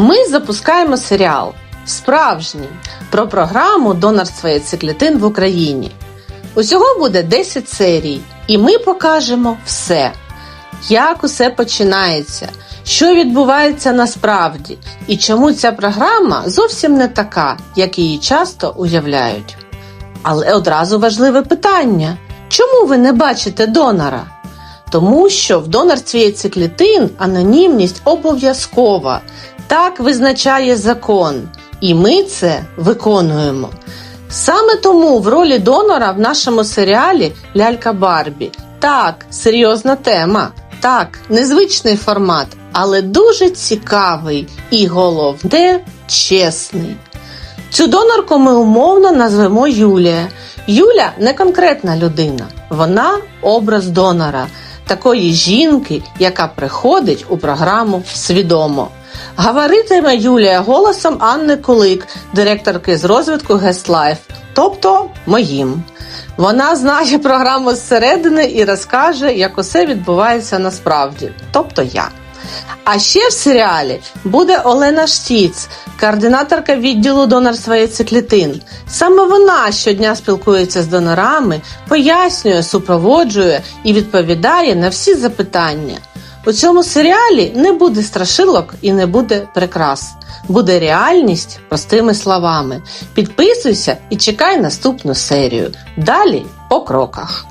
Ми запускаємо серіал справжній про програму донорства яйцеклітин в Україні. Усього буде 10 серій, і ми покажемо все, як усе починається, що відбувається насправді, і чому ця програма зовсім не така, як її часто уявляють. Але одразу важливе питання: чому ви не бачите донора? Тому що в донорстві яйцеклітин анонімність обов'язкова. Так визначає закон, і ми це виконуємо. Саме тому в ролі донора в нашому серіалі Лялька Барбі. Так, серйозна тема. Так, незвичний формат, але дуже цікавий і головне чесний. Цю донорку ми умовно назвемо Юлія. Юля не конкретна людина, вона образ донора, такої жінки, яка приходить у програму свідомо. Говоритиме Юлія голосом Анни Кулик, директорки з розвитку GuestLife, тобто моїм. Вона знає програму зсередини і розкаже, як усе відбувається насправді, тобто я. А ще в серіалі буде Олена Штіц, координаторка відділу донорства яйцеклітин. Саме вона щодня спілкується з донорами, пояснює, супроводжує і відповідає на всі запитання. У цьому серіалі не буде страшилок і не буде прикрас. Буде реальність простими словами. Підписуйся і чекай наступну серію. Далі по кроках.